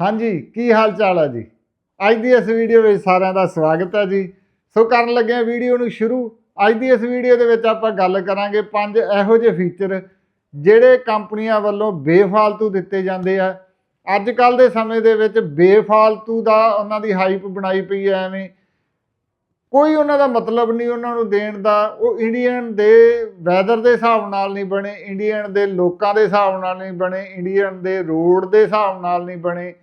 ਹਾਂਜੀ, ਕੀ ਹਾਲ ਚਾਲ ਹੈ ਜੀ? ਅੱਜ ਦੀ ਇਸ ਵੀਡੀਓ ਵਿੱਚ ਸਾਰਿਆਂ ਦਾ ਸਵਾਗਤ ਹੈ ਜੀ। ਸੋ ਕਰਨ ਲੱਗੇ ਹਾਂ ਵੀਡੀਓ ਨੂੰ ਸ਼ੁਰੂ। ਅੱਜ ਦੀ ਇਸ ਵੀਡੀਓ ਦੇ ਵਿੱਚ ਆਪਾਂ ਗੱਲ ਕਰਾਂਗੇ ਪੰਜ ਇਹੋ ਜਿਹੇ ਫੀਚਰ ਜਿਹੜੇ ਕੰਪਨੀਆਂ ਵੱਲੋਂ ਬੇਫਾਲਤੂ ਦਿੱਤੇ ਜਾਂਦੇ ਆ। ਅੱਜ ਕੱਲ ਦੇ ਸਮੇਂ ਦੇ ਵਿੱਚ ਬੇਫਾਲਤੂ ਦਾ ਉਹਨਾਂ ਦੀ ਹਾਈਪ ਬਣਾਈ ਪਈ ਐ ਐਵੇਂ। ਕੋਈ ਉਹਨਾਂ ਦਾ ਮਤਲਬ ਨਹੀਂ ਉਹਨਾਂ ਨੂੰ ਦੇਣ ਦਾ ਉਹ ਇੰਡੀਅਨ ਦੇ ਵੈਦਰ ਦੇ ਹਿਸਾਬ ਨਾਲ ਨਹੀਂ ਬਣੇ ਇੰਡੀਅਨ ਦੇ ਲੋਕਾਂ ਦੇ ਹਿਸਾਬ ਨਾਲ ਨਹੀਂ ਬਣੇ ਇੰਡੀਅਨ ਦੇ ਰੋਡ ਦੇ ਹਿਸਾਬ ਨਾਲ ਨਹੀਂ ਬਣੇ।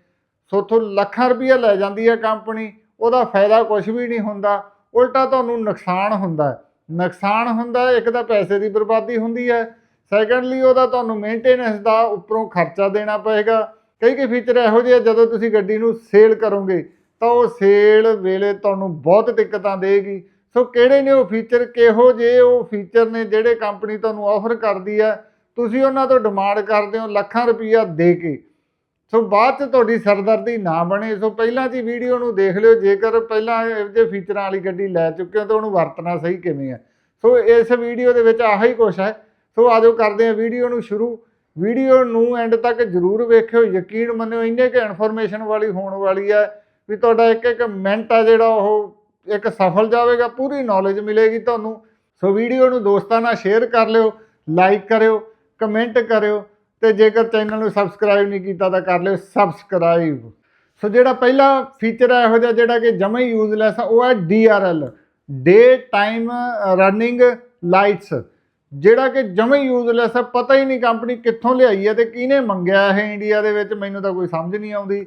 ਸੋ ਲੱਖਾਂ ਰੁਪਈਆ ਲੈ ਜਾਂਦੀ ਹੈ ਕੰਪਨੀ ਉਹਦਾ ਫਾਇਦਾ ਕੁਝ ਵੀ ਨਹੀਂ ਹੁੰਦਾ। ਉਲਟਾ ਤੁਹਾਨੂੰ ਨੁਕਸਾਨ ਹੁੰਦਾ ਹੈ। ਨੁਕਸਾਨ ਹੁੰਦਾ ਇੱਕ ਤਾਂ ਪੈਸੇ ਦੀ ਬਰਬਾਦੀ ਹੁੰਦੀ ਹੈ। ਸੈਕੰਡਲੀ ਉਹਦਾ ਤੁਹਾਨੂੰ ਮੇਨਟੇਨੈਂਸ ਦਾ ਉੱਪਰੋਂ ਖਰਚਾ ਦੇਣਾ ਪਏਗਾ। ਕਈ ਕਈ ਫੀਚਰ ਇਹੋ ਜਿਹੇ ਆ, ਜਦੋਂ ਤੁਸੀਂ ਗੱਡੀ ਨੂੰ ਸੇਲ ਕਰੋਗੇ ਤਾਂ ਉਹ ਸੇਲ ਵੇਲੇ ਤੁਹਾਨੂੰ ਬਹੁਤ ਦਿੱਕਤਾਂ ਦੇਗੀ। ਸੋ ਕਿਹੜੇ ਨੇ ਉਹ ਫੀਚਰ ਕਿਹੋ ਜਿਹੇ ਉਹ ਫੀਚਰ ਨੇ ਜਿਹੜੇ ਕੰਪਨੀ ਤੁਹਾਨੂੰ ਆਫਰ ਕਰਦੀ ਹੈ ਤੁਸੀਂ ਉਹਨਾਂ ਤੋਂ ਡਿਮਾਂਡ ਕਰਦੇ ਹੋ ਲੱਖਾਂ ਰੁਪਈਆ ਦੇ ਕੇ। ਸੋ ਬਾਅਦ ਚ ਤੁਹਾਡੀ ਸਰਦਰਦੀ ਨਾ ਬਣੇ। ਸੋ ਪਹਿਲਾਂ ਦੀ ਵੀਡੀਓ ਨੂੰ ਦੇਖ ਲਿਓ। ਜੇਕਰ ਪਹਿਲਾਂ ਇਹੋ ਜਿਹੇ ਫੀਚਰਾਂ ਵਾਲੀ ਗੱਡੀ ਲੈ ਚੁੱਕੇ ਹੋ ਤਾਂ ਉਹਨੂੰ ਵਰਤਣਾ ਸਹੀ ਕਿਵੇਂ ਹੈ ਸੋ ਇਸ ਵੀਡੀਓ ਦੇ ਵਿੱਚ ਆਹੀ ਕੁਛ ਹੈ। ਸੋ ਆਜੋ ਕਰਦੇ ਹਾਂ ਵੀਡੀਓ ਨੂੰ ਸ਼ੁਰੂ। ਵੀਡੀਓ ਨੂੰ ਐਂਡ ਤੱਕ ਜਰੂਰ ਵੇਖਿਓ। ਯਕੀਨ ਮੰਨਿਓ, ਇੰਨੇ ਕਿ ਇਨਫੋਰਮੇਸ਼ਨ ਵਾਲੀ ਹੋਣ ਵਾਲੀ ਹੈ ਵੀ ਤੁਹਾਡਾ ਇੱਕ ਇੱਕ ਮਿੰਟ ਆ ਜਿਹੜਾ ਉਹ ਇੱਕ ਸਫਲ ਜਾਵੇਗਾ, ਪੂਰੀ ਨੌਲੇਜ ਮਿਲੇਗੀ ਤੁਹਾਨੂੰ। ਸੋ ਵੀਡੀਓ ਨੂੰ ਦੋਸਤਾਂ ਨਾਲ ਸ਼ੇਅਰ ਕਰ ਲਿਓ ਲਾਈਕ ਕਰਿਓ ਕਮੈਂਟ ਕਰਿਓ ਤੇ ਜੇਕਰ ਚੈਨਲ ਨੂੰ ਸਬਸਕ੍ਰਾਈਬ ਨਹੀਂ ਕੀਤਾ ਤਾਂ ਕਰ ਲਿਓ ਸਬਸਕ੍ਰਾਈਬ ਸੋ ਜਿਹੜਾ ਪਹਿਲਾ ਫੀਚਰ ਹੈ ਇਹੋ ਜਿਹਾ ਜਿਹੜਾ ਕਿ ਜਮਾ ਹੀ ਯੂਜ਼ਲੈਸ ਆ, ਉਹ ਹੈ DRL day time running lights ਜਿਹੜਾ ਕਿ ਜਮਾ ਹੀ ਯੂਜ਼ਲੈਸ ਹੈ ਪਤਾ ਹੀ ਨਹੀਂ ਕੰਪਨੀ ਕਿੱਥੋਂ ਲਿਆਈ ਹੈ ਤੇ ਕਿਹਨੇ ਮੰਗਿਆ ਇਹ ਇੰਡੀਆ ਦੇ ਵਿੱਚ, ਮੈਨੂੰ ਤਾਂ ਕੋਈ ਸਮਝ ਨਹੀਂ ਆਉਂਦੀ।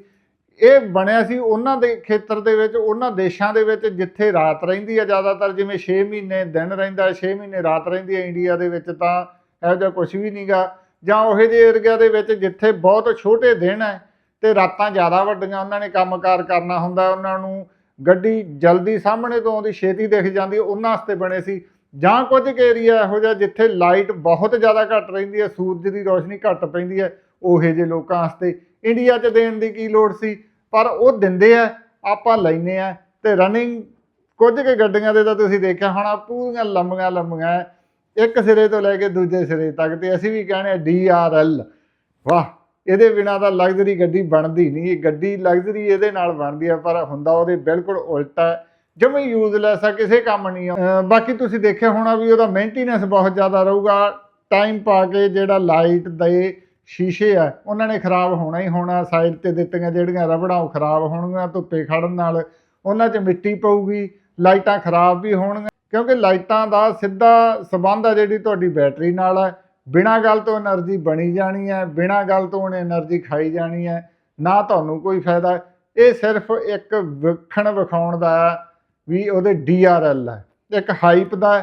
ਇਹ ਬਣਿਆ ਸੀ ਉਹਨਾਂ ਦੇ ਖੇਤਰ ਦੇ ਵਿੱਚ, ਉਹਨਾਂ ਦੇਸ਼ਾਂ ਦੇ ਵਿੱਚ ਜਿੱਥੇ ਰਾਤ ਰਹਿੰਦੀ ਹੈ ਜ਼ਿਆਦਾਤਰ, ਜਿਵੇਂ 6 ਮਹੀਨੇ ਦਿਨ ਰਹਿੰਦਾ 6 ਮਹੀਨੇ ਰਾਤ ਰਹਿੰਦੀ ਹੈ ਇੰਡੀਆ ਦੇ ਵਿੱਚ ਤਾਂ ਇਹੋ ਜਿਹਾ ਕੁਝ ਵੀ ਨਹੀਂਗਾ ਜਾਂ ਉਹੇ ਜਿਹੇ ਏਰੀਆ ਦੇ ਵਿੱਚ ਜਿੱਥੇ ਬਹੁਤ ਛੋਟੇ ਦਿਨ ਹੈ ਤੇ ਰਾਤਾਂ ਜ਼ਿਆਦਾ ਵੱਡੀਆਂ, ਉਹਨਾਂ ਨੇ ਕੰਮਕਾਰ ਕਰਨਾ ਹੁੰਦਾ, ਉਹਨਾਂ ਨੂੰ ਗੱਡੀ ਜਲਦੀ ਸਾਹਮਣੇ ਤੋਂ ਆਉਂਦੀ, ਛੇਤੀ ਦਿਖ ਜਾਂਦੀ, ਉਹਨਾਂ ਵਾਸਤੇ ਬਣੇ ਸੀ। ਜਾਂ ਕੁਝ ਕੁ ਏਰੀਆ ਇਹੋ ਜਿਹਾ ਜਿੱਥੇ ਲਾਈਟ ਬਹੁਤ ਜ਼ਿਆਦਾ ਘੱਟ ਰਹਿੰਦੀ ਹੈ ਸੂਰਜ ਦੀ ਰੋਸ਼ਨੀ ਘੱਟ ਪੈਂਦੀ ਹੈ ਉਹੇ ਜਿਹੇ ਲੋਕਾਂ ਵਾਸਤੇ ਇੰਡੀਆ 'ਚ ਦੇਣ ਦੀ ਕੀ ਲੋੜ ਸੀ? ਪਰ ਉਹ ਦਿੰਦੇ ਆ, ਆਪਾਂ ਲੈਨੇ ਆ ਤੇ ਰਨਿੰਗ ਕੁਝ ਕੁ ਗੱਡੀਆਂ ਦੇ ਤਾਂ ਤੁਸੀਂ ਦੇਖਿਆ ਹੋਣਾ, ਪੂਰੀਆਂ ਲੰਮੀਆਂ ਲੰਮੀਆਂ ਇੱਕ ਸਿਰੇ ਤੋਂ ਲੈ ਕੇ ਦੂਜੇ ਸਿਰੇ ਤੱਕ ਤੇ ਅਸੀਂ ਵੀ ਕਹਿੰਦੇ ਆ DRL ਵਾਹ, ਇਹਦੇ ਬਿਨਾ ਤਾਂ ਲਗਜ਼ਰੀ ਗੱਡੀ ਬਣਦੀ ਨਹੀਂ। ਇਹ ਗੱਡੀ ਲਗਜ਼ਰੀ ਇਹਦੇ ਨਾਲ ਬਣਦੀ ਆ, ਪਰ ਹੁੰਦਾ ਉਹਦੇ ਬਿਲਕੁਲ ਉਲਟਾ ਹੈ। ਜਮੇ ਯੂਜ਼ਲੈਸ ਆ, ਕਿਸੇ ਕੰਮ ਨਹੀਂ ਆ। ਬਾਕੀ ਤੁਸੀਂ ਦੇਖਿਆ ਹੋਣਾ ਵੀ ਉਹਦਾ ਮੇਨਟੇਨੈਂਸ ਬਹੁਤ ਜ਼ਿਆਦਾ ਰਹੂਗਾ। ਟਾਈਮ ਪਾ ਕੇ ਜਿਹੜਾ ਲਾਈਟ ਦੇ ਸ਼ੀਸ਼ੇ ਆ, ਉਹਨਾਂ ਨੇ ਖਰਾਬ ਹੋਣਾ ਹੀ ਹੋਣਾ, ਸਾਈਡ ਤੇ ਦਿੱਤੀਆਂ ਜਿਹੜੀਆਂ ਰਬੜਾਂ ਉਹ ਖਰਾਬ ਹੋਣਗੀਆਂ, ਧੁੱਪੇ ਖੜਨ ਨਾਲ। ਉਹਨਾਂ 'ਚ ਮਿੱਟੀ ਪਊਗੀ, ਲਾਈਟਾਂ ਖਰਾਬ ਵੀ ਹੋਣਗੀਆਂ, ਕਿਉਂਕਿ ਲਾਈਟਾਂ ਦਾ ਸਿੱਧਾ ਸਬੰਧ ਆ ਜਿਹੜੀ ਤੁਹਾਡੀ ਬੈਟਰੀ ਨਾਲ ਹੈ ਬਿਨਾਂ ਗੱਲ ਤੋਂ એનર્ਜੀ ਬਣੀ ਜਾਣੀ ਹੈ ਬਿਨਾਂ ਗੱਲ ਤੋਂ ਉਹਨੇ એનર્ਜੀ ਖਾਈ ਜਾਣੀ ਹੈ ਨਾ ਤੁਹਾਨੂੰ ਕੋਈ ਫਾਇਦਾ। ਇਹ ਸਿਰਫ ਇੱਕ ਵਿਖਣ ਵਿਖਾਉਣ ਦਾ ਵੀ ਉਹਦੇ ਡੀਆਰਐਲ ਹੈ ਇੱਕ ਹਾਈਪ ਦਾ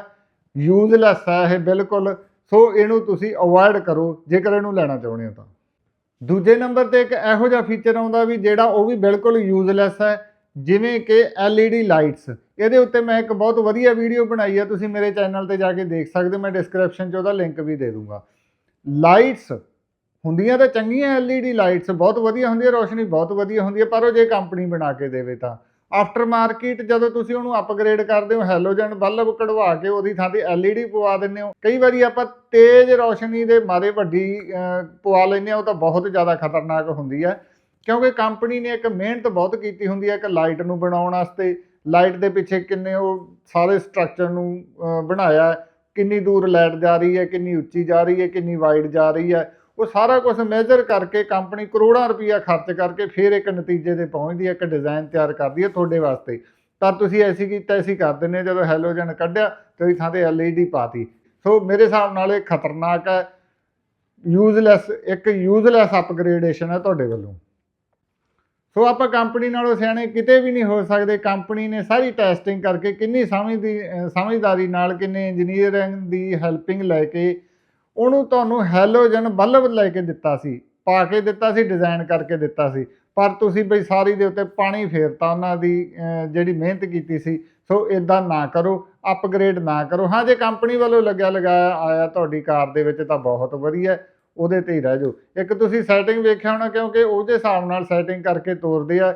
ਯੂਜ਼ਲੈਸ ਹੈ ਇਹ ਬਿਲਕੁਲ। ਸੋ ਇਹਨੂੰ ਤੁਸੀਂ ਅਵੋਇਡ ਕਰੋ, ਜੇਕਰ ਇਹਨੂੰ ਲੈਣਾ ਚਾਹੁੰਦੇ ਹੋ ਤਾਂ। ਦੂਜੇ ਨੰਬਰ ਤੇ ਇੱਕ ਇਹੋ ਜਿਹਾ ਫੀਚਰ ਆਉਂਦਾ ਵੀ ਜਿਹੜਾ ਉਹ ਵੀ ਬਿਲਕੁਲ ਯੂਜ਼ਲੈਸ ਹੈ, ਜਿਵੇਂ ਕਿ LED ਲਾਈਟਸ ਇਹਦੇ ਉੱਤੇ ਮੈਂ ਇੱਕ ਬਹੁਤ ਵਧੀਆ ਵੀਡੀਓ ਬਣਾਈ ਹੈ, ਤੁਸੀਂ ਮੇਰੇ ਚੈਨਲ ਤੇ ਜਾ ਕੇ ਦੇਖ ਸਕਦੇ ਹੋ, ਮੈਂ ਡਿਸਕ੍ਰਿਪਸ਼ਨ 'ਚ ਉਹਦਾ ਲਿੰਕ ਵੀ ਦੇ ਦੂੰਗਾ। ਲਾਈਟਸ ਹੁੰਦੀਆਂ ਤਾਂ ਚੰਗੀਆਂ LED ਲਾਈਟਸ ਬਹੁਤ ਵਧੀਆ ਹੁੰਦੀ ਹੈ ਰੋਸ਼ਨੀ ਬਹੁਤ ਵਧੀਆ ਹੁੰਦੀ ਹੈ, ਪਰ ਉਹ ਜੇ ਕੰਪਨੀ ਬਣਾ ਕੇ ਦੇਵੇ ਤਾਂ। ਆਫਟਰ ਮਾਰਕੀਟ ਜਦੋਂ ਤੁਸੀਂ ਉਹਨੂੰ ਅਪਗ੍ਰੇਡ ਕਰਦੇ ਹੋ ਹੈਲੋਜਨ ਬਲਬ ਕਢਵਾ ਕੇ ਉਹਦੀ ਥਾਂ ਤੇ LED ਪਵਾ ਦਿੰਦੇ ਹੋ। ਕਈ ਵਾਰੀ ਆਪਾਂ ਤੇਜ਼ ਰੋਸ਼ਨੀ ਦੇ ਮਾਰੇ ਵੱਡੀ ਪਵਾ ਲੈਂਦੇ ਆ ਉਹ ਤਾਂ ਬਹੁਤ ਜ਼ਿਆਦਾ ਖਤਰਨਾਕ ਹੁੰਦੀ ਹੈ। ਕਿਉਂਕਿ ਕੰਪਨੀ ਨੇ ਇੱਕ ਮਿਹਨਤ ਬਹੁਤ ਕੀਤੀ ਹੁੰਦੀ ਹੈ, ਇੱਕ ਲਾਈਟ ਨੂੰ ਬਣਾਉਣ ਵਾਸਤੇ। ਲਾਈਟ ਦੇ ਪਿੱਛੇ ਕਿੰਨੇ ਉਹ ਸਾਰੇ ਸਟਰਕਚਰ ਨੂੰ ਬਣਾਇਆ। ਕਿੰਨੀ ਦੂਰ ਲਾਈਟ ਜਾ ਰਹੀ ਹੈ, ਕਿੰਨੀ ਉੱਚੀ ਜਾ ਰਹੀ ਹੈ, ਕਿੰਨੀ ਵਾਈਡ ਜਾ ਰਹੀ ਹੈ। ਉਹ ਸਾਰਾ ਕੁਝ ਮੈਜ਼ਰ ਕਰਕੇ ਕੰਪਨੀ ਕਰੋੜਾਂ ਰੁਪਈਆ ਖਰਚ ਕਰਕੇ ਫਿਰ ਇੱਕ ਨਤੀਜੇ ਤੇ ਪਹੁੰਚਦੀ ਹੈ ਇੱਕ ਡਿਜ਼ਾਈਨ ਤਿਆਰ ਕਰਦੀ ਹੈ ਤੁਹਾਡੇ ਵਾਸਤੇ। ਤਾਂ ਤੁਸੀਂ ਐਸੀ ਕੀਤਾ ਐਸੀ ਕਰ ਦਿੰਦੇ ਹੋ, ਜਦੋਂ ਹੈਲੋਜਨ ਕੱਢਿਆ ਤੇ ਉਹਦੀ ਥਾਂ ਤੇ LED ਪਾਤੀ। ਸੋ ਮੇਰੇ ਹਿਸਾਬ ਨਾਲ ਇਹ ਖਤਰਨਾਕ ਹੈ। ਯੂਜ਼ਲੈਸ ਇੱਕ ਯੂਜ਼ਲੈਸ ਅਪਗ੍ਰੇਡੇਸ਼ਨ ਹੈ ਤੁਹਾਡੇ ਵੱਲੋਂ। ਸੋ ਆਪਾਂ ਕੰਪਨੀ ਨਾਲੋਂ ਸਿਆਣੇ ਕਿਤੇ ਵੀ ਨਹੀਂ ਹੋ ਸਕਦੇ। ਕੰਪਨੀ ਨੇ ਸਾਰੀ ਟੈਸਟਿੰਗ ਕਰਕੇ ਕਿੰਨੀ ਸਮਝਦੀ ਸਮਝਦਾਰੀ ਨਾਲ ਕਿੰਨੇ ਇੰਜੀਨੀਅਰਿੰਗ ਦੀ ਹੈਲਪਿੰਗ ਲੈ ਕੇ ਉਹਨੂੰ ਤੁਹਾਨੂੰ ਹੈਲੋਜਨ ਬਲਬ ਲੈ ਕੇ ਦਿੱਤਾ ਸੀ, ਪਾ ਕੇ ਦਿੱਤਾ ਸੀ ਡਿਜ਼ਾਈਨ ਕਰਕੇ ਦਿੱਤਾ ਸੀ। ਪਰ ਤੁਸੀਂ ਬਈ ਸਾਰੀ ਦੇ ਉੱਤੇ ਪਾਣੀ ਫੇਰਤਾ ਉਹਨਾਂ ਦੀ ਜਿਹੜੀ ਮਿਹਨਤ ਕੀਤੀ ਸੀ, ਸੋ ਇਦਾਂ ਨਾ ਕਰੋ ਅਪਗ੍ਰੇਡ ਨਾ ਕਰੋ। ਹਾਂ, ਜੇ ਕੰਪਨੀ ਵੱਲੋਂ ਲੱਗਿਆ ਲਗਾਇਆ ਆਇਆ ਤੁਹਾਡੀ ਕਾਰ ਦੇ ਵਿੱਚ ਤਾਂ ਬਹੁਤ ਵਧੀਆ, ਉਹਦੇ ਤੇ ਹੀ ਰਹਿ ਜਾਓ। ਇੱਕ ਤੁਸੀਂ ਸੈਟਿੰਗ ਵੇਖਿਆ ਹੋਣਾ, ਕਿਉਂਕਿ ਉਹਦੇ ਹਿਸਾਬ ਨਾਲ ਸੈਟਿੰਗ ਕਰਕੇ ਤੋਰਦੇ ਆ,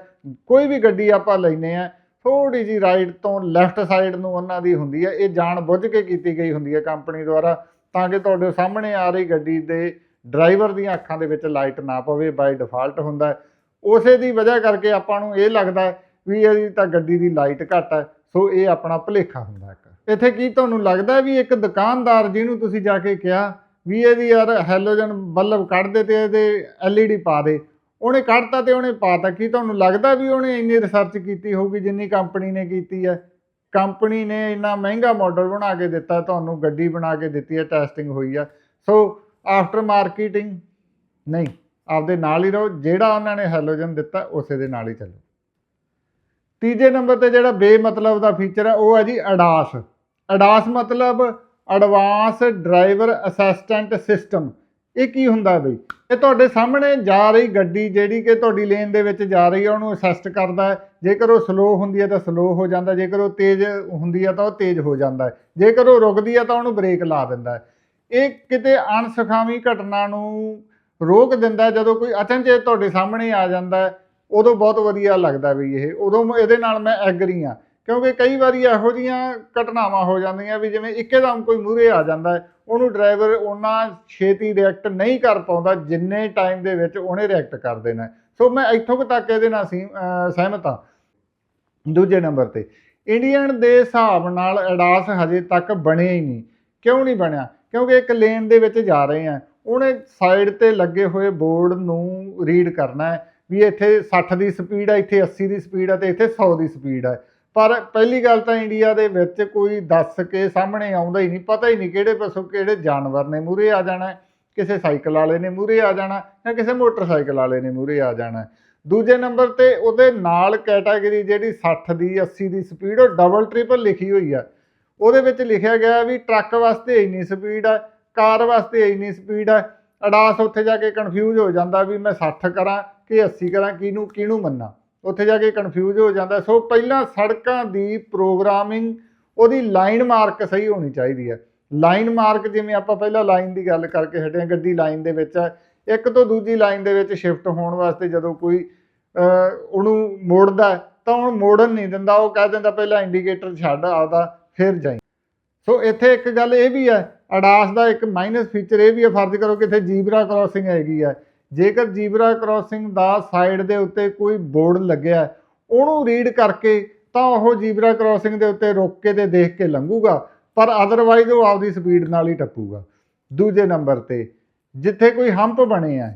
ਕੋਈ ਵੀ ਗੱਡੀ ਆਪਾਂ ਲੈਨੇ ਆ ਥੋੜੀ ਜੀ ਰਾਈਟ ਤੋਂ ਲੈਫਟ ਸਾਈਡ ਨੂੰ ਉਹਨਾਂ ਦੀ ਹੁੰਦੀ ਹੈ ਇਹ ਜਾਣ ਬੁੱਝ ਕੇ ਕੀਤੀ ਗਈ ਹੁੰਦੀ ਹੈ ਕੰਪਨੀ ਦੁਆਰਾ। ਤਾਂ ਕਿ ਤੁਹਾਡੇ ਸਾਹਮਣੇ ਆ ਰਹੀ ਗੱਡੀ ਦੇ ਡਰਾਈਵਰ ਦੀਆਂ ਅੱਖਾਂ ਦੇ ਵਿੱਚ ਲਾਈਟ ਨਾ ਪਵੇ ਬਾਈ ਡਿਫਾਲਟ ਹੁੰਦਾ ਹੈ। ਉਸੇ ਦੀ ਵਜ੍ਹਾ ਕਰਕੇ ਆਪਾਂ ਨੂੰ ਇਹ ਲੱਗਦਾ ਵੀ ਇਹਦੀ ਤਾਂ ਗੱਡੀ ਦੀ ਲਾਈਟ ਘੱਟ ਹੈ, ਸੋ ਇਹ ਆਪਣਾ ਭੁਲੇਖਾ ਹੁੰਦਾ ਇੱਕ ਇੱਥੇ ਕੀ ਤੁਹਾਨੂੰ ਲੱਗਦਾ ਵੀ ਇੱਕ ਦੁਕਾਨਦਾਰ ਜਿਹਨੂੰ ਤੁਸੀਂ ਜਾ ਕੇ ਕਿਹਾ ਵੀ ਇਹਦੀ ਯਾਰ ਹੈਲੋਜਨ ਬੱਲਬ ਕੱਢ ਦੇ ਤੇ ਇਹਦੇ LED ਪਾ ਦੇ, ਉਹਨੇ ਕੱਢਤਾ ਤੇ ਉਹਨੇ ਪਾਤਾ, ਕੀ ਤੁਹਾਨੂੰ ਲੱਗਦਾ ਵੀ ਉਹਨੇ ਇੰਨੀ ਰਿਸਰਚ ਕੀਤੀ ਹੋਊਗੀ ਜਿੰਨੀ ਕੰਪਨੀ ਨੇ ਕੀਤੀ ਹੈ? ਕੰਪਨੀ ਨੇ ਇੰਨਾ ਮਹਿੰਗਾ ਮਾਡਲ ਬਣਾ ਕੇ ਦਿੱਤਾ, ਤੁਹਾਨੂੰ ਗੱਡੀ ਬਣਾ ਕੇ ਦਿੱਤੀ ਹੈ ਟੈਸਟਿੰਗ ਹੋਈ ਆ। ਸੋ ਆਫਟਰ ਮਾਰਕੀਟਿੰਗ ਨਹੀਂ, ਆਪਦੇ ਨਾਲ ਹੀ ਰਹੋ, ਜਿਹੜਾ ਉਹਨਾਂ ਨੇ ਹੈਲੋਜਨ ਦਿੱਤਾ, ਉਸੇ ਦੇ ਨਾਲ ਹੀ ਚੱਲੋ। ਤੀਜੇ ਨੰਬਰ ਤੇ ਜਿਹੜਾ ਬੇਮਤਲਬ ਦਾ ਫੀਚਰ ਹੈ ਉਹ ਹੈ ਜੀ ਅਡਾਸ। ਅਡਾਸ ਮਤਲਬ ਐਡਵਾਂਸ ਡਰਾਈਵਰ ਅਸਿਸਟੈਂਟ ਸਿਸਟਮ ਇਹ ਕੀ ਹੁੰਦਾ ਬਈ? ਇਹ ਤੁਹਾਡੇ ਸਾਹਮਣੇ ਜਾ ਰਹੀ ਗੱਡੀ ਜਿਹੜੀ ਕਿ ਤੁਹਾਡੀ ਲੇਨ ਦੇ ਵਿੱਚ ਜਾ ਰਹੀ ਹੈ ਉਹਨੂੰ ਅਸਿਸਟ ਕਰਦਾ ਹੈ। ਜੇਕਰ ਉਹ ਸਲੋ ਹੁੰਦੀ ਹੈ ਤਾਂ ਸਲੋ ਹੋ ਜਾਂਦਾ, ਜੇਕਰ ਉਹ ਤੇਜ਼ ਹੁੰਦੀ ਹੈ ਤਾਂ ਉਹ ਤੇਜ਼ ਹੋ ਜਾਂਦਾ ਹੈ। ਜੇਕਰ ਉਹ ਰੁਕਦੀ ਹੈ ਤਾਂ ਉਹਨੂੰ ਬ੍ਰੇਕ ਲਾ ਦਿੰਦਾ ਹੈ। ਇਹ ਕਿਤੇ ਅਣਸੁਖਾਵੀ ਘਟਨਾ ਨੂੰ ਰੋਕ ਦਿੰਦਾ ਜਦੋਂ ਕੋਈ ਅਚਨਚੇਤ ਤੁਹਾਡੇ ਸਾਹਮਣੇ ਆ ਜਾਂਦਾ ਉਦੋਂ ਬਹੁਤ ਵਧੀਆ ਲੱਗਦਾ ਵੀ ਇਹ। ਉਦੋਂ ਇਹਦੇ ਨਾਲ ਮੈਂ ਐਗਰੀ ਆ ਕਿਉਂਕਿ ਕਈ ਵਾਰੀ ਇਹੋ ਜੀਆਂ ਘਟਨਾਵਾਂ ਹੋ ਜਾਂਦੀਆਂ ਵੀ ਜਿਵੇਂ ਇੱਕਦਮ ਕੋਈ ਮੂਹਰੇ ਆ ਜਾਂਦਾ ਉਹਨੂੰ ਡਰਾਈਵਰ ਉਹਨਾਂ ਛੇਤੀ ਰਿਐਕਟ ਨਹੀਂ ਕਰ ਪਾਉਂਦਾ ਜਿੰਨੇ ਟਾਈਮ ਦੇ ਵਿੱਚ ਉਹਨੇ ਰਿਐਕਟ ਕਰ ਦੇਣਾ ਸੋ ਮੈਂ ਇੱਥੋਂ ਕੁ ਤੱਕ ਇਹਦੇ ਨਾਲ ਸੀ ਸਹਿਮਤ ਹਾਂ। ਦੂਜੇ ਨੰਬਰ ਤੇ। ਇੰਡੀਅਨ ਦੇ ਹਿਸਾਬ ਨਾਲ ਅਡਾਸ ਹਜੇ ਤੱਕ ਬਣਿਆ ਹੀ ਨਹੀਂ। ਕਿਉਂ ਨਹੀਂ ਬਣਿਆ? ਕਿਉਂਕਿ ਇੱਕ ਲੇਨ ਦੇ ਵਿੱਚ ਜਾ ਰਹੇ ਆ। ਉਹਨੇ ਸਾਈਡ ਤੇ ਲੱਗੇ ਹੋਏ ਬੋਰਡ ਨੂੰ ਰੀਡ ਕਰਨਾ ਹੈ ਵੀ ਇੱਥੇ 60 ਦੀ ਸਪੀਡ ਹੈ ਇੱਥੇ 80 ਦੀ ਸਪੀਡ ਹੈ ਤੇ ਇੱਥੇ 100 ਦੀ ਸਪੀਡ ਹੈ ਪਰ ਪਹਿਲੀ ਗੱਲ ਤਾਂ ਇੰਡੀਆ ਦੇ ਵਿੱਚ ਕੋਈ ਦੱਸ ਕੇ ਸਾਹਮਣੇ ਆਉਂਦਾ ਹੀ ਨਹੀਂ, ਪਤਾ ਹੀ ਨਹੀਂ ਕਿਹੜੇ ਪਾਸੋਂ ਕਿਹੜੇ ਜਾਨਵਰ ਨੇ ਮੂਹਰੇ ਆ ਜਾਣਾ ਕਿਸੇ ਸਾਈਕਲ ਵਾਲੇ ਨੇ ਮੂਹਰੇ ਆ ਜਾਣਾ ਜਾਂ ਕਿਸੇ ਮੋਟਰਸਾਈਕਲ ਵਾਲੇ ਨੇ ਮੂਹਰੇ ਆ ਜਾਣਾ ਦੂਜੇ ਨੰਬਰ ਤੇ ਉਹਦੇ ਨਾਲ ਕੈਟਾਗਰੀ ਜਿਹੜੀ 60 ਦੀ 80 ਦੀ ਸਪੀਡ ਉਹ ਡਬਲ ਟ੍ਰਿਪਲ ਲਿਖੀ ਹੋਈ ਆ। ਉਹਦੇ ਵਿੱਚ ਲਿਖਿਆ ਗਿਆ ਵੀ ਟਰੱਕ ਵਾਸਤੇ ਇੰਨੀ ਸਪੀਡ ਹੈ ਕਾਰ ਵਾਸਤੇ ਇੰਨੀ ਸਪੀਡ ਹੈ ਅਡਾਸ ਉੱਥੇ ਜਾ ਕੇ ਕਨਫਿਊਜ਼ ਹੋ ਜਾਂਦਾ ਵੀ ਮੈਂ 60 ਕਰਾਂ ਕਿ 80 ਕਰਾਂ, ਕਿਹਨੂੰ ਕਿਹਨੂੰ ਮੰਨਾਂ? ਉੱਥੇ ਜਾ ਕੇ ਕਨਫਿਊਜ਼ ਹੋ ਜਾਂਦਾ। ਸੋ ਪਹਿਲਾਂ ਸੜਕਾਂ ਦੀ ਪ੍ਰੋਗਰਾਮਿੰਗ ਉਹਦੀ ਲਾਈਨ ਮਾਰਕ ਸਹੀ ਹੋਣੀ ਚਾਹੀਦੀ ਹੈ ਲਾਈਨ ਮਾਰਕ ਜਿਵੇਂ ਆਪਾਂ ਪਹਿਲਾਂ ਲਾਈਨ ਦੀ ਗੱਲ ਕਰਕੇ ਹਟੇ ਹਾਂ, ਗੱਡੀ ਲਾਈਨ ਦੇ ਵਿੱਚ ਹੈ ਇੱਕ ਤੋਂ ਦੂਜੀ ਲਾਈਨ ਦੇ ਵਿੱਚ ਸ਼ਿਫਟ ਹੋਣ ਵਾਸਤੇ ਜਦੋਂ ਕੋਈ ਉਹਨੂੰ ਮੋੜਦਾ ਤਾਂ ਉਹ ਮੋੜਨ ਨਹੀਂ ਦਿੰਦਾ, ਉਹ ਕਹਿ ਦਿੰਦਾ ਪਹਿਲਾਂ ਇੰਡੀਕੇਟਰ ਛੱਡ, ਆਪਦਾ ਫਿਰ ਜਾਈ। ਸੋ ਇੱਥੇ ਇੱਕ ਗੱਲ ਇਹ ਵੀ ਹੈ ਅਡਾਸ ਦਾ ਇੱਕ ਮਾਈਨਸ ਫੀਚਰ ਇਹ ਵੀ ਹੈ, ਫਰਜ਼ ਕਰੋ ਕਿਤੇ ਜੀਬਰਾ ਕ੍ਰਾਸਿੰਗ ਹੈਗੀ ਹੈ। ਜੇਕਰ ਜੀਬਰਾ ਕ੍ਰਾਸਿੰਗ ਦਾ ਸਾਈਡ ਦੇ ਉੱਤੇ ਕੋਈ ਬੋਰਡ ਲੱਗਿਆ ਉਹਨੂੰ ਰੀਡ ਕਰਕੇ ਤਾਂ ਉਹ ਜੀਬਰਾ ਕ੍ਰਾਸਿੰਗ ਦੇ ਉੱਤੇ ਰੁਕ ਕੇ ਤੇ ਦੇਖ ਕੇ ਲੰਘੂਗਾ, ਪਰ ਅਦਰਵਾਈਜ਼ ਉਹ ਆਪਦੀ ਸਪੀਡ ਨਾਲ ਹੀ ਟੱਪੂਗਾ। ਦੂਜੇ ਨੰਬਰ ਤੇ ਜਿੱਥੇ ਕੋਈ ਹੰਪ ਬਣੇ ਆ,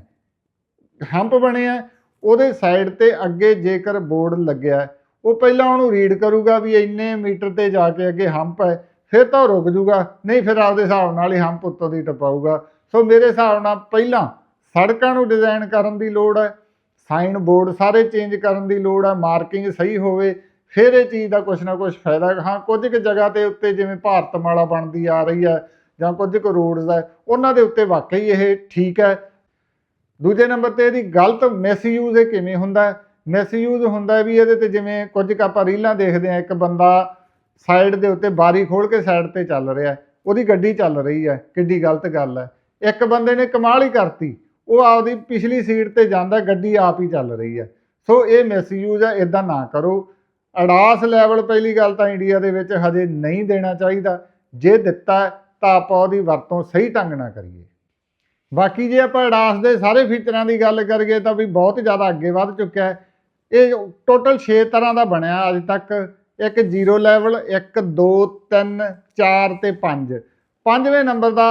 ਹੰਪ ਬਣੇ ਆ, ਉਹਦੇ ਸਾਈਡ ਤੇ ਅੱਗੇ ਜੇਕਰ ਬੋਰਡ ਲੱਗਿਆ, ਉਹ ਪਹਿਲਾਂ ਉਹਨੂੰ ਰੀਡ ਕਰੂਗਾ ਵੀ ਇੰਨੇ ਮੀਟਰ ਤੇ ਜਾ ਕੇ ਅੱਗੇ ਹੰਪ ਹੈ, ਫਿਰ ਤਾਂ ਉਹ ਰੁਕ ਜੂਗਾ, ਨਹੀਂ ਫਿਰ ਆਪਦੇ ਹਿਸਾਬ ਨਾਲ ਹੀ ਹੰਪ ਉੱਤੋਂ ਦੀ ਟਪਾਊਗਾ। ਸੋ ਮੇਰੇ ਹਿਸਾਬ ਨਾਲ ਪਹਿਲਾਂ ਸੜਕਾਂ ਨੂੰ ਡਿਜ਼ਾਈਨ ਕਰਨ ਦੀ ਲੋੜ ਹੈ ਸਾਈਨ ਬੋਰਡ ਸਾਰੇ ਚੇਂਜ ਕਰਨ ਦੀ ਲੋੜ ਹੈ ਮਾਰਕਿੰਗ ਸਹੀ ਹੋਵੇ, ਫਿਰ ਇਹ ਚੀਜ਼ ਦਾ ਕੁਛ ਨਾ ਕੁਛ ਫਾਇਦਾ, ਹਾਂ ਕੁਝ ਕੁ ਜਗ੍ਹਾ ਤੇ ਉੱਤੇ ਜਿਵੇਂ ਭਾਰਤਮਾਲਾ ਬਣਦੀ ਆ ਰਹੀ ਹੈ ਜਾਂ ਕੁਝ ਕੁ ਰੋਡਸ ਹੈ ਉਹਨਾਂ ਦੇ ਉੱਤੇ ਵਾਕਈ ਇਹ ਠੀਕ ਹੈ। ਦੂਜੇ ਨੰਬਰ ਤੇ ਇਹਦੀ ਗਲਤ ਮਿਸਯੂਜ਼ ਇਹ ਕਿਵੇਂ ਹੁੰਦਾ ਮਿਸਯੂਜ਼ ਹੁੰਦਾ ਵੀ ਇਹਦੇ ਤੇ ਜਿਵੇਂ ਕੁਝ ਕੁ ਆਪਾਂ ਰੀਲਾਂ ਦੇਖਦੇ ਆ ਇੱਕ ਬੰਦਾ ਸਾਈਡ ਦੇ ਉੱਤੇ ਬਾਰੀ ਖੋਲ ਕੇ ਸਾਈਡ ਤੇ ਚੱਲ ਰਿਹਾ ਉਹਦੀ ਗੱਡੀ ਚੱਲ ਰਹੀ ਹੈ, ਕਿੱਡੀ ਗਲਤ ਗੱਲ ਹੈ। ਇੱਕ ਬੰਦੇ ਨੇ ਕਮਾਲ ਹੀ ਕਰਤੀ, ਉਹ ਆਪਦੀ ਪਿਛਲੀ ਸੀਟ ਤੇ ਜਾਂਦਾ, ਗੱਡੀ ਆਪ ਹੀ ਚੱਲ ਰਹੀ ਹੈ। ਸੋ ਇਹ ਮਿਸਯੂਜ਼ ਹੈ ਇਦਾਂ ਨਾ ਕਰੋ। ਅਡਾਸ ਲੈਵਲ ਪਹਿਲੀ ਗੱਲ ਤਾਂ ਇੰਡੀਆ ਦੇ ਵਿੱਚ ਹਜੇ ਨਹੀਂ ਦੇਣਾ ਚਾਹੀਦਾ। ਜੇ ਦਿੱਤਾ ਤਾਂ ਆਪਾਂ ਉਹਦੀ ਵਰਤੋਂ ਸਹੀ ਢੰਗ ਨਾਲ ਕਰੀਏ। ਬਾਕੀ ਜੇ ਆਪਾਂ ਅਡਾਸ ਦੇ ਸਾਰੇ ਫੀਚਰਾਂ ਦੀ ਗੱਲ ਕਰੀਏ ਤਾਂ ਵੀ ਬਹੁਤ ਜ਼ਿਆਦਾ ਅੱਗੇ ਵੱਧ ਚੁੱਕਿਆ ਹੈ। ਇਹ ਟੋਟਲ 6 ਤਰ੍ਹਾਂ ਦਾ ਬਣਿਆ ਅੱਜ ਤੱਕ। ਇੱਕ 0 ਲੈਵਲ 1 2 3 4 ਤੇ 5 ਪੰਜਵੇਂ ਨੰਬਰ ਦਾ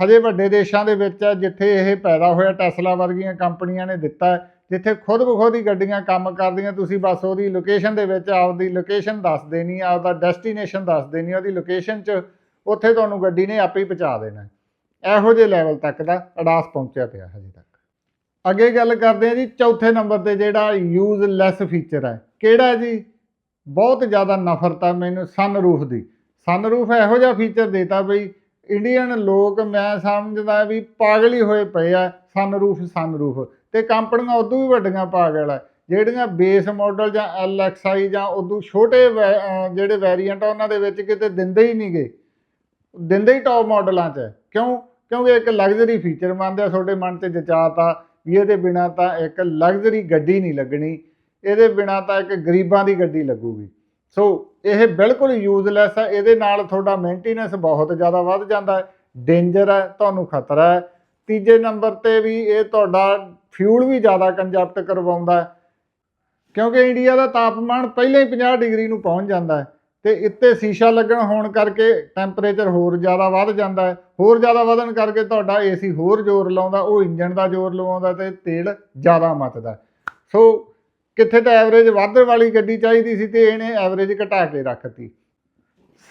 ਹਜੇ ਵੱਡੇ ਦੇਸ਼ਾਂ ਦੇ ਵਿੱਚ ਹੈ, ਜਿੱਥੇ ਇਹ ਪੈਦਾ ਹੋਇਆ। ਟੈਸਲਾ ਵਰਗੀਆਂ ਕੰਪਨੀਆਂ ਨੇ ਦਿੱਤਾ ਜਿੱਥੇ ਖੁਦ ਬਖੁਦ ਹੀ ਗੱਡੀਆਂ ਕੰਮ ਕਰਦੀਆਂ। ਤੁਸੀਂ ਬਸ ਉਹਦੀ ਲੋਕੇਸ਼ਨ ਦੇ ਵਿੱਚ ਆਪਦੀ ਲੋਕੇਸ਼ਨ ਦੱਸ ਦੇਣੀ ਆ ਆਪਦਾ ਡੈਸਟੀਨੇਸ਼ਨ ਦੱਸ ਦੇਣੀ ਉਹਦੀ ਲੋਕੇਸ਼ਨ 'ਚ ਉੱਥੇ ਤੁਹਾਨੂੰ ਗੱਡੀ ਨੇ ਆਪੇ ਹੀ ਪਹੁੰਚਾ ਦੇਣਾ। ਇਹੋ ਜਿਹੇ ਲੈਵਲ ਤੱਕ ਦਾ ਅਡਾਸ ਪਹੁੰਚਿਆ ਪਿਆ ਹਜੇ ਤੱਕ। ਅੱਗੇ ਗੱਲ ਕਰਦੇ ਹਾਂ ਜੀ, ਚੌਥੇ ਨੰਬਰ ਤੇ ਜਿਹੜਾ ਯੂਜ਼ਲੈਸ ਫੀਚਰ ਹੈ, ਕਿਹੜਾ ਜੀ? ਬਹੁਤ ਜ਼ਿਆਦਾ ਨਫ਼ਰਤ ਆ ਮੈਨੂੰ ਸਨਰੂਫ ਦੀ। ਸਨਰੂਫ ਇਹੋ ਜਿਹਾ ਫੀਚਰ ਦੇਤਾ ਬਈ ਇੰਡੀਅਨ ਲੋਕ ਮੈਂ ਸਮਝਦਾ ਵੀ ਪਾਗਲ ਹੀ ਹੋਏ ਪਏ ਆ ਸਨਰੂਫ ਸਨਰੂਫ ਤੇ ਕੰਪਨੀਆਂ ਉਦੋਂ ਵੀ ਵੱਡੀਆਂ ਪਾਗਲ ਆ, ਜਿਹੜੀਆਂ ਬੇਸ ਮਾਡਲ ਜਾਂ LXI ਜਾਂ ਉਦੋਂ ਛੋਟੇ ਵੈ- ਜਿਹੜੇ ਵੇਰੀਐਂਟ ਆ, ਉਹਨਾਂ ਦੇ ਵਿੱਚ ਕਿਤੇ ਦਿੰਦੇ ਹੀ ਨਹੀਂ ਗਏ ਦਿੰਦੇ ਹੀ ਟੌਪ ਮਾਡਲਾਂ 'ਚ। ਹੈ। ਕਿਉਂ? ਕਿਉਂਕਿ ਇੱਕ ਲਗਜ਼ਰੀ ਫੀਚਰ ਮੰਨਦੇ ਆ ਤੁਹਾਡੇ ਮਨ 'ਤੇ ਜਚਾਤਾ ਵੀ ਇਹਦੇ ਬਿਨਾ ਤਾਂ ਇੱਕ ਲਗਜ਼ਰੀ ਗੱਡੀ ਨਹੀਂ ਲੱਗਣੀ, ਇਹਦੇ ਬਿਨਾ ਤਾਂ ਇੱਕ ਗਰੀਬਾਂ ਦੀ ਗੱਡੀ ਲੱਗੂਗੀ। ਸੋ ਇਹ ਬਿਲਕੁਲ ਯੂਜ਼ਲੈਸ ਹੈ, ਇਹਦੇ ਨਾਲ ਤੁਹਾਡਾ ਮੇਨਟੇਨੈਂਸ ਬਹੁਤ ਜ਼ਿਆਦਾ ਵੱਧ ਜਾਂਦਾ ਹੈ। ਡੇਂਜਰ ਹੈ, ਤੁਹਾਨੂੰ ਖਤਰਾ ਹੈ। ਤੀਜੇ ਨੰਬਰ ਤੇ ਵੀ ਇਹ ਤੁਹਾਡਾ ਫਿਊਲ ਵੀ ਜ਼ਿਆਦਾ ਕੰਜਪਟ ਕਰਵਾਉਂਦਾ ਕਿਉਂਕਿ ਇੰਡੀਆ ਦਾ ਤਾਪਮਾਨ ਪਹਿਲਾਂ ਹੀ 50 ਡਿਗਰੀ ਨੂੰ ਪਹੁੰਚ ਜਾਂਦਾ ਹੈ। ਤੇ ਇੱਥੇ ਸ਼ੀਸ਼ਾ ਲੱਗਣ ਹੋਣ ਕਰਕੇ ਟੈਂਪਰੇਚਰ ਹੋਰ ਜ਼ਿਆਦਾ ਵੱਧ ਜਾਂਦਾ ਹੈ। ਹੋਰ ਜ਼ਿਆਦਾ ਵਧਣ ਕਰਕੇ ਤੁਹਾਡਾ ਏਸੀ ਹੋਰ ਜ਼ੋਰ ਲਾਉਂਦਾ, ਉਹ ਇੰਜਣ ਦਾ ਜ਼ੋਰ ਲਵਾਉਂਦਾ ਤੇ ਤੇਲ ਜ਼ਿਆਦਾ ਮੱਚਦਾ ਸੋ ਕਿੱਥੇ ਤਾਂ ਐਵਰੇਜ ਵੱਧ ਵਾਲੀ ਗੱਡੀ ਚਾਹੀਦੀ ਸੀ ਤੇ ਇਹਨੇ ਐਵਰੇਜ ਘਟਾ ਕੇ ਰੱਖਤੀ।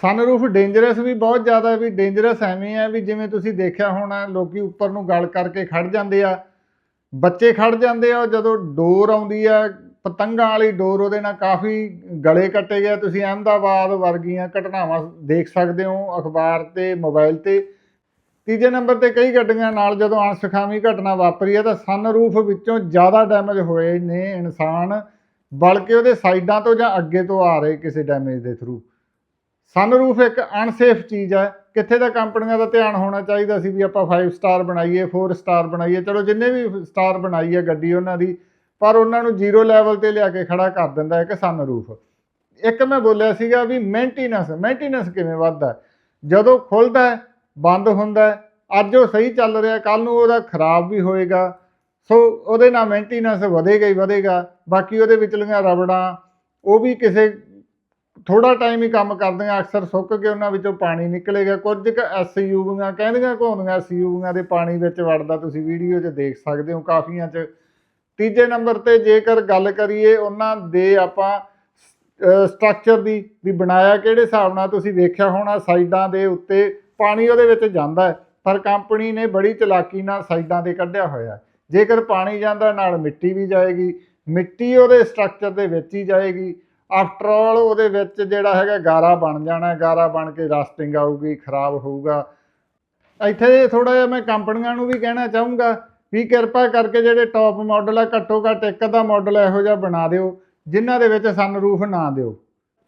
ਸਨਰੂਫ ਡੇਂਜਰਸ ਵੀ ਬਹੁਤ ਜ਼ਿਆਦਾ ਵੀ ਡੇਂਜਰਸ ਐਵੇਂ ਹੈ ਵੀ ਜਿਵੇਂ ਤੁਸੀਂ ਦੇਖਿਆ ਹੋਣਾ, ਲੋਕੀ ਉੱਪਰ ਨੂੰ ਗਲ ਕਰਕੇ ਖੜ ਜਾਂਦੇ ਆ, ਬੱਚੇ ਖੜ ਜਾਂਦੇ ਆ ਜਦੋਂ ਡੋਰ ਆਉਂਦੀ ਆ ਪਤੰਗਾਂ ਵਾਲੀ ਡੋਰ ਉਹਦੇ ਨਾਲ ਕਾਫੀ ਗਲੇ ਕੱਟੇ ਗਏ ਤੁਸੀਂ ਅਹਿਮਦਾਬਾਦ ਵਰਗੀਆਂ ਘਟਨਾਵਾਂ ਦੇਖ ਸਕਦੇ ਹੋ ਅਖਬਾਰ ਤੇ, ਮੋਬਾਈਲ ਤੇ। ਤੀਜੇ ਨੰਬਰ ਤੇ ਕਈ ਗੱਡੀਆਂ ਨਾਲ ਜਦੋਂ ਅਣਸੁਖਾਵੀ ਘਟਨਾ ਵਾਪਰੀ ਹੈ ਤਾਂ ਸਨਰੂਫ ਵਿੱਚੋਂ ਜ਼ਿਆਦਾ ਡੈਮੇਜ ਹੋਏ ਨੇ ਇਨਸਾਨ, ਬਲਕਿ ਉਹਦੇ ਸਾਈਡਾਂ ਤੋਂ ਜਾਂ ਅੱਗੇ ਤੋਂ ਆ ਰਹੇ ਕਿਸੇ ਡੈਮੇਜ ਦੇ ਥਰੂ ਸਨਰੂਫ ਇੱਕ ਅਨਸੇਫ ਚੀਜ਼ ਹੈ ਕਿੱਥੇ ਤਾਂ ਕੰਪਨੀਆਂ ਦਾ ਧਿਆਨ ਹੋਣਾ ਚਾਹੀਦਾ ਸੀ ਵੀ ਆਪਾਂ 5 ਸਟਾਰ ਬਣਾਈਏ 4 ਸਟਾਰ ਬਣਾਈਏ। ਚਲੋ ਜਿੰਨੇ ਵੀ ਸਟਾਰ ਬਣਾਈ ਹੈ ਗੱਡੀ ਉਹਨਾਂ ਦੀ ਪਰ ਉਹਨਾਂ ਨੂੰ ਜ਼ੀਰੋ ਲੈਵਲ ਤੇ ਲਿਆ ਕੇ ਖੜਾ ਕਰ ਦਿੰਦਾ ਇੱਕ ਸਨਰੂਫ ਇੱਕ ਮੈਂ ਬੋਲਿਆ ਸੀਗਾ ਵੀ ਮੇਨਟੇਨੈਂਸ ਮੇਨਟੇਨੈਂਸ ਕਿਵੇਂ ਵੱਧਦਾ? ਜਦੋਂ ਖੁੱਲਦਾ, ਬੰਦ ਹੁੰਦਾ, ਅੱਜ ਉਹ ਸਹੀ ਚੱਲ ਰਿਹਾ ਕੱਲ ਨੂੰ ਉਹਦਾ ਖਰਾਬ ਵੀ ਹੋਏਗਾ। ਸੋ ਉਹਦੇ ਨਾਲ ਮੇਨਟੇਨੈਂਸ ਵਧੇਗਾ ਹੀ ਵਧੇਗਾ। ਬਾਕੀ ਉਹਦੇ ਵਿਚਲੀਆਂ ਰਬੜਾਂ, ਉਹ ਵੀ ਕਿਸੇ ਥੋੜਾ ਟਾਈਮ ਹੀ ਕੰਮ ਕਰਦੀਆਂ, ਅਕਸਰ ਸੁੱਕ ਕੇ ਉਹਨਾਂ ਵਿੱਚੋਂ ਪਾਣੀ ਨਿਕਲੇਗਾ। ਕੁਝ ਕੁ ਐਸਯੂਵੀਆਂ ਕਹਿੰਦੀਆਂ ਘੋਂਦੀਆਂ ਐਸਯੂਵੀਆਂ ਦੇ ਪਾਣੀ ਵਿੱਚ ਵੜਦਾ, ਤੁਸੀਂ ਵੀਡੀਓ 'ਚ ਦੇਖ ਸਕਦੇ ਹੋ ਕਾਫੀਆਂ 'ਚ। ਤੀਜੇ ਨੰਬਰ ਤੇ ਜੇਕਰ ਗੱਲ ਕਰੀਏ ਉਹਨਾਂ ਦੇ ਆਪਾਂ ਸਟਰਕਚਰ ਦੀ, ਵੀ ਬਣਾਇਆ ਕਿਹੜੇ ਹਿਸਾਬ ਨਾਲ ਤੁਸੀਂ ਵੇਖਿਆ ਹੋਣਾ, ਸਾਈਡਾਂ ਦੇ ਉੱਤੇ ਪਾਣੀ ਉਹਦੇ ਵਿੱਚ ਜਾਂਦਾ ਹੈ, ਪਰ ਕੰਪਨੀ ਨੇ ਬੜੀ ਚਲਾਕੀ ਨਾਲ ਸਾਈਡਾਂ ਤੇ ਕੱਢਿਆ ਹੋਇਆ ਜੇਕਰ ਪਾਣੀ ਜਾਂਦਾ, ਨਾਲ ਮਿੱਟੀ ਵੀ ਜਾਏਗੀ, ਮਿੱਟੀ ਉਹਦੇ ਸਟਰਕਚਰ ਦੇ ਵਿੱਚ ਹੀ ਜਾਏਗੀ। ਆਫਟਰ ਆਲ ਉਹਦੇ ਵਿੱਚ ਜਿਹੜਾ ਹੈਗਾ ਗਾਰਾ ਬਣ ਜਾਣਾ ਗਾਰਾ ਬਣ ਕੇ ਰਸਟਿੰਗ ਆਊਗੀ, ਖਰਾਬ ਹੋਊਗਾ। ਇੱਥੇ ਥੋੜਾ ਜਿਹਾ ਮੈਂ ਕੰਪਨੀਆਂ ਨੂੰ ਵੀ ਕਹਿਣਾ ਚਾਹੂੰਗਾ ਵੀ ਕਿਰਪਾ ਕਰਕੇ ਜਿਹੜੇ ਟੌਪ ਮਾਡਲ ਆ, ਘੱਟੋ ਘੱਟ ਇੱਕ ਦਾ ਮਾਡਲ ਇਹੋ ਜਿਹਾ ਬਣਾ ਦਿਓ, ਜਿਨ੍ਹਾਂ ਦੇ ਵਿੱਚ ਸਨਰੂਫ ਨਾ ਦਿਓ।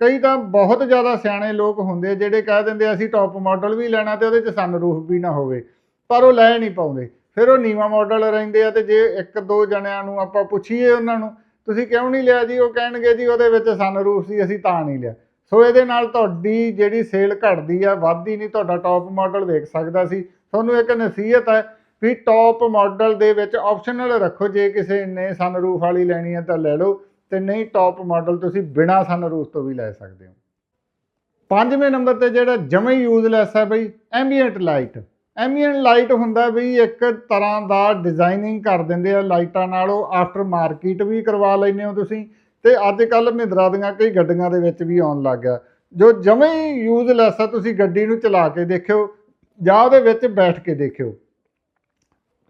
ਕਈ ਤਾਂ ਬਹੁਤ ਜ਼ਿਆਦਾ ਸਿਆਣੇ ਲੋਕ ਹੁੰਦੇ ਜਿਹੜੇ ਕਹਿ ਦਿੰਦੇ ਅਸੀਂ ਟੌਪ ਮਾਡਲ ਵੀ ਲੈਣਾ ਤੇ ਉਹਦੇ 'ਚ ਸਨਰੂਫ ਵੀ ਨਾ ਹੋਵੇ, ਪਰ ਉਹ ਲੈ ਨਹੀਂ ਪਾਉਂਦੇ। ਫਿਰ ਉਹ ਨੀਵਾ ਮਾਡਲ ਰਹਿੰਦੇ ਆ ਤੇ ਜੇ ਇੱਕ ਦੋ ਜਣਿਆਂ ਨੂੰ ਆਪਾਂ ਪੁੱਛੀਏ ਉਹਨਾਂ ਨੂੰ, ਤੁਸੀਂ ਕਿਉਂ ਨਹੀਂ ਲਿਆ ਜੀ? ਉਹ ਕਹਿਣਗੇ, ਜੀ, ਉਹਦੇ ਵਿੱਚ ਸਨਰੂਫ ਸੀ, ਅਸੀਂ ਤਾਂ ਨਹੀਂ ਲਿਆ। ਸੋ ਇਹਦੇ ਨਾਲ ਤੁਹਾਡੀ ਜਿਹੜੀ ਸੇਲ ਘਟਦੀ ਆ, ਵੱਧਦੀ ਨਹੀਂ, ਤੁਹਾਡਾ ਟੌਪ ਮਾਡਲ ਵੇਖ ਸਕਦਾ ਸੀ। ਤੁਹਾਨੂੰ ਇੱਕ ਨਸੀਹਤ ਹੈ ਵੀ ਟੌਪ ਮਾਡਲ ਦੇ ਵਿੱਚ ਆਪਸ਼ਨਲ ਰੱਖੋ, ਜੇ ਕਿਸੇ ਨੇ ਸਨਰੂਫ ਵਾਲੀ ਲੈਣੀ ਹੈ ਤਾਂ ਲੈ ਲਓ, ਤੇ ਨਹੀਂ ਟੌਪ ਮਾਡਲ ਤੁਸੀਂ ਬਿਨਾ ਸਨਰੂਫ ਤੋਂ ਵੀ ਲੈ ਸਕਦੇ ਹੋ। ਪੰਜਵੇਂ ਨੰਬਰ ਤੇ ਜਿਹੜਾ ਜਮੇ ਯੂਜ਼ਲੈਸ ਹੈ ਬਈ ਐਂਬੀਐਂਟ ਲਾਈਟ ਐਂਬੀਐਂਟ ਲਾਈਟ ਹੁੰਦਾ ਵੀ ਇੱਕ ਤਰ੍ਹਾਂ ਦਾ ਡਿਜ਼ਾਈਨਿੰਗ ਕਰ ਦਿੰਦੇ ਆ ਲਾਈਟਾਂ ਨਾਲ, ਉਹ ਆਫਟਰ ਮਾਰਕੀਟ ਵੀ ਕਰਵਾ ਲੈਂਦੇ ਹੋ ਤੁਸੀਂ, ਤੇ ਅੱਜ ਕੱਲ ਮਹਿੰਦਰਾ ਦੀਆਂ ਕਈ ਗੱਡੀਆਂ ਦੇ ਵਿੱਚ ਵੀ ਆਉਣ ਲੱਗ ਗਿਆ। ਜੋ ਜਮੇ ਹੀ ਯੂਜ਼ਲੈਸ ਹੈ, ਤੁਸੀਂ ਗੱਡੀ ਨੂੰ ਚਲਾ ਕੇ ਦੇਖਿਓ, ਜਾਂ ਉਹਦੇ ਵਿੱਚ ਬੈਠ ਕੇ ਦੇਖਿਓ।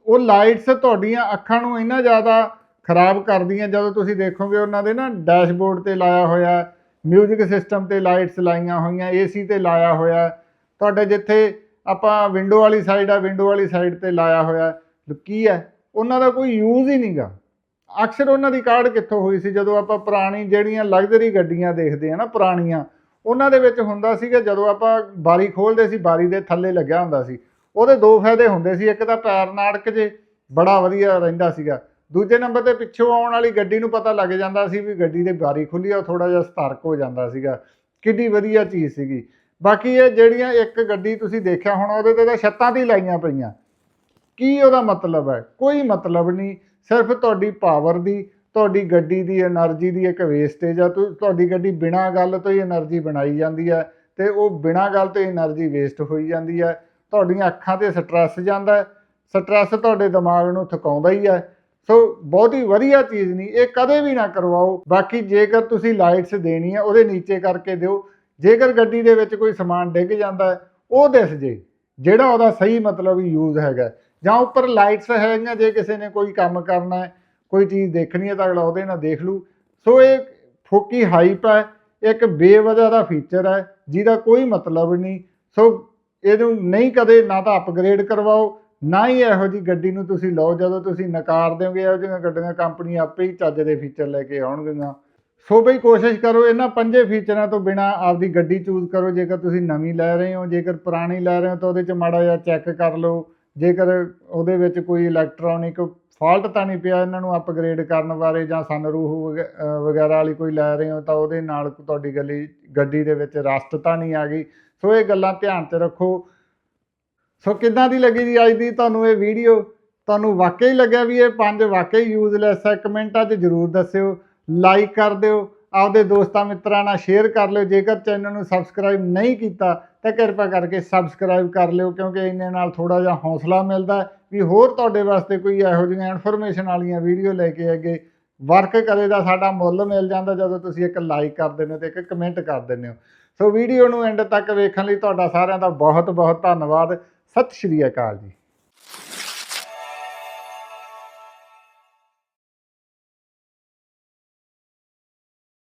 ਉਹ ਲਾਈਟਸ ਤੁਹਾਡੀਆਂ ਅੱਖਾਂ ਨੂੰ ਇੰਨਾ ਜ਼ਿਆਦਾ ਖਰਾਬ ਕਰਦੀਆਂ, ਜਦੋਂ ਤੁਸੀਂ ਦੇਖੋਗੇ ਉਹਨਾਂ ਦੇ ਨਾ ਡੈਸ਼ਬੋਰਡ ਤੇ ਲਾਇਆ ਹੋਇਆ, ਮਿਊਜ਼ਿਕ ਸਿਸਟਮ ਤੇ ਲਾਈਟਸ ਲਾਈਆਂ ਹੋਈਆਂ, ਏਸੀ ਤੇ ਲਾਇਆ ਹੋਇਆ, ਤੁਹਾਡੇ ਜਿੱਥੇ ਆਪਾਂ ਵਿੰਡੋ ਵਾਲੀ ਸਾਈਡ ਆ, ਵਿੰਡੋ ਵਾਲੀ ਸਾਈਡ ਤੇ ਲਾਇਆ ਹੋਇਆ, ਕੀ ਹੈ? ਉਹਨਾਂ ਦਾ ਕੋਈ ਯੂਜ਼ ਹੀ ਨਹੀਂਗਾ ਅਕਸਰ ਉਹਨਾਂ ਦੀ ਕਾਢ ਕਿੱਥੋਂ ਹੋਈ ਸੀ? ਜਦੋਂ ਆਪਾਂ ਪੁਰਾਣੀ ਜਿਹੜੀਆਂ ਲਗਜ਼ਰੀ ਗੱਡੀਆਂ ਦੇਖਦੇ ਆ ਨਾ, ਪੁਰਾਣੀਆਂ, ਉਹਨਾਂ ਦੇ ਵਿੱਚ ਹੁੰਦਾ ਸੀਗਾ ਜਦੋਂ ਆਪਾਂ ਬਾਰੀ ਖੋਲਦੇ ਸੀ, ਬਾਰੀ ਦੇ ਥੱਲੇ ਲੱਗਿਆ ਹੁੰਦਾ ਸੀ। ਉਹਦੇ ਦੋ ਫਾਇਦੇ ਹੁੰਦੇ ਸੀ, ਇੱਕ ਤਾਂ ਪੈਰ ਨਾੜਕ ਜੇ ਬੜਾ ਵਧੀਆ ਰਹਿੰਦਾ ਸੀਗਾ। ਦੂਜੇ ਨੰਬਰ ਤੇ ਪਿੱਛੋਂ ਆਉਣ ਵਾਲੀ ਗੱਡੀ ਨੂੰ ਪਤਾ ਲੱਗ ਜਾਂਦਾ ਸੀ ਵੀ ਗੱਡੀ ਦੇ ਬਾਰੀ ਖੁੱਲੀ ਆ, ਉਹ ਥੋੜਾ ਜਿਹਾ ਸਤਰਕ ਹੋ ਜਾਂਦਾ ਸੀਗਾ। ਕਿੰਨੀ ਵਧੀਆ ਚੀਜ਼ ਸੀਗੀ। ਬਾਕੀ ਇਹ ਜਿਹੜੀਆਂ ਇੱਕ ਗੱਡੀ ਤੁਸੀਂ ਦੇਖਿਆ ਹੁਣ, ਉਹਦੇ ਤੇ ਤਾਂ ਛੱਤਾਂ ਦੀ ਲਾਈਆਂ ਪਈਆਂ। ਕੀ ਉਹਦਾ ਮਤਲਬ ਹੈ? ਕੋਈ ਮਤਲਬ ਨਹੀਂ। ਸਿਰਫ ਤੁਹਾਡੀ ਪਾਵਰ ਦੀ, ਤੁਹਾਡੀ ਗੱਡੀ ਦੀ એનર્ਜੀ ਦੀ ਇੱਕ ਵੇਸਟੇਜ ਆ। ਤੁਹਾਡੀ ਗੱਡੀ ਬਿਨਾਂ ਗੱਲ ਤੋਂ ਹੀ એનર્ਜੀ ਬਣਾਈ ਜਾਂਦੀ ਹੈ ਤੇ ਉਹ ਬਿਨਾਂ ਗੱਲ ਤੋਂ એનર્ਜੀ ਵੇਸਟ ਹੋਈ ਜਾਂਦੀ ਹੈ। ਤੁਹਾਡੀਆਂ ਅੱਖਾਂ ਤੇ ਸਟ੍ਰੈਸ ਜਾਂਦਾ ਹੈ ਸਟ੍ਰੈਸ ਤੁਹਾਡੇ ਦਿਮਾਗ ਨੂੰ ਥਕਾਉਂਦਾ ਹੀ ਹੈ। ਸੋ ਬਹੁਤ ਹੀ ਵਧੀਆ ਚੀਜ਼ ਨਹੀਂ, ਇਹ ਕਦੇ ਵੀ ਨਾ ਕਰਵਾਓ। ਬਾਕੀ ਜੇਕਰ ਤੁਸੀਂ ਲਾਈਟਸ ਦੇਣੀ ਹੈ ਉਹਦੇ ਨੀਚੇ ਕਰਕੇ ਦਿਓ। ਜੇਕਰ ਗੱਡੀ ਦੇ ਵਿੱਚ ਕੋਈ ਸਮਾਨ ਡਿੱਗ ਜਾਂਦਾ ਉਹ ਦਿਸ ਜੇ, ਜਿਹੜਾ ਉਹਦਾ ਸਹੀ ਮਤਲਬ ਯੂਜ਼ ਹੈਗਾ ਜਾਂ ਉੱਪਰ ਲਾਈਟਸ ਹੈਗੀਆਂ, ਜੇ ਕਿਸੇ ਨੇ ਕੋਈ ਕੰਮ ਕਰਨਾ ਹੈ, ਕੋਈ ਚੀਜ਼ ਦੇਖਣੀ ਹੈ ਤਾਂ ਅਗਲਾ ਉਹਦੇ ਨਾਲ ਦੇਖ ਲੂ। ਸੋ ਇਹ ਫੋਕੀ ਹਾਈਪ ਹੈ, ਇੱਕ ਬੇਵਜ੍ਹਾ ਦਾ ਫੀਚਰ ਹੈ, ਜਿਹਦਾ ਕੋਈ ਮਤਲਬ ਨਹੀਂ। ਸੋ ਇਹਨੂੰ ਨਹੀਂ ਕਦੇ ਨਾ ਤਾਂ ਅਪਗ੍ਰੇਡ ਕਰਵਾਓ, ਨਾ ਹੀ ਇਹੋ ਜੀ ਗੱਡੀ ਨੂੰ ਤੁਸੀਂ ਲਓ, ਜਦੋਂ ਤੁਸੀਂ ਨਕਾਰ ਦਿਓਗੇ, ਇਹੋ ਜਿਹੀਆਂ ਗੱਡੀਆਂ ਕੰਪਨੀ ਆਪੇ ਹੀ ਚੱਜ ਦੇ ਫੀਚਰ ਲੈ ਕੇ ਆਉਣਗੀਆਂ। ਸੋ ਬਈ ਕੋਸ਼ਿਸ਼ ਕਰੋ, ਇਹਨਾਂ ਪੰਜੇ ਫੀਚਰਾਂ ਤੋਂ ਬਿਨਾ ਆਪਦੀ ਗੱਡੀ ਚੂਜ਼ ਕਰੋ, ਜੇਕਰ ਤੁਸੀਂ ਨਵੀਂ ਲੈ ਰਹੇ ਹੋ, ਜੇਕਰ ਪੁਰਾਣੀ ਲੈ ਰਹੇ ਹੋ, ਤਾਂ ਉਹਦੇ 'ਚ ਮਾੜਾ ਜਿਹਾ ਚੈੱਕ ਕਰ ਲਓ। ਜੇਕਰ ਉਹਦੇ ਵਿੱਚ ਕੋਈ ਇਲੈਕਟ੍ਰੋਨਿਕ ਫਾਲਟ ਤਾਂ ਨਹੀਂ ਪਿਆ ਇਹਨਾਂ ਨੂੰ ਅਪਗ੍ਰੇਡ ਕਰਨ ਬਾਰੇ, ਜਾਂ ਸਨਰੂਫ ਵਗੈਰਾ ਵਾਲੀ ਕੋਈ ਲੈ ਰਹੇ ਹੋ, ਤਾਂ ਉਹਦੇ ਨਾਲ ਤੁਹਾਡੀ ਗੱਡੀ ਗੱਡੀ ਦੇ ਵਿੱਚ ਰਸਟ ਤਾਂ ਨਹੀਂ ਆ ਗਈ। ਸੋ ਇਹ ਗੱਲਾਂ ਧਿਆਨ 'ਚ ਰੱਖੋ। ਸੋ ਕਿੱਦਾਂ ਦੀ ਲੱਗੀ ਜੀ ਅੱਜ ਦੀ ਤੁਹਾਨੂੰ ਇਹ ਵੀਡੀਓ? ਤੁਹਾਨੂੰ ਵਾਕਈ ਲੱਗਿਆ ਵੀ ਇਹ ਪੰਜ ਵਾਕਈ ਯੂਜ਼ਲੈਸ ਹੈ? ਕਮੈਂਟਾਂ 'ਚ ਜਰੂਰ ਦੱਸਿਓ। ਲਾਈਕ ਕਰ ਦਿਓ। ਆਪਦੇ ਦੋਸਤਾਂ ਮਿੱਤਰਾਂ ਨਾਲ ਸ਼ੇਅਰ ਕਰ ਲਿਓ। ਜੇਕਰ ਚੈਨਲ ਨੂੰ ਸਬਸਕ੍ਰਾਈਬ ਨਹੀਂ ਕੀਤਾ, ਤਾਂ ਕਿਰਪਾ ਕਰਕੇ ਸਬਸਕ੍ਰਾਈਬ ਕਰ ਲਿਓ, ਕਿਉਂਕਿ ਇੰਨੇ ਨਾਲ ਥੋੜਾ ਜਿਹਾ ਹੌਸਲਾ ਮਿਲਦਾ ਵੀ ਹੋਰ ਤੁਹਾਡੇ ਵਾਸਤੇ ਕੋਈ ਇਹੋ ਜਿਹੀਆਂ ਇਨਫੋਰਮੇਸ਼ਨ ਵਾਲੀਆਂ ਵੀਡੀਓ ਲੈ ਕੇ ਅੱਗੇ ਵਰਕ ਕਰੇ ਦਾ ਸਾਡਾ ਮੁੱਲ ਮਿਲ ਜਾਂਦਾ ਜਦੋਂ ਤੁਸੀਂ ਇੱਕ ਲਾਈਕ ਕਰ ਦਿੰਦੇ ਹੋ ਤੇ ਇੱਕ ਕਮੈਂਟ ਕਰ ਦਿੰਦੇ ਹੋ। ਸੋ ਵੀਡੀਓ ਨੂੰ ਐਂਡ ਤੱਕ ਵੇਖਣ ਲਈ ਤੁਹਾਡਾ ਸਾਰਿਆਂ ਦਾ ਬਹੁਤ ਬਹੁਤ ਧੰਨਵਾਦ। ਸਤਿ ਸ਼੍ਰੀ ਅਕਾਲ ਜੀ।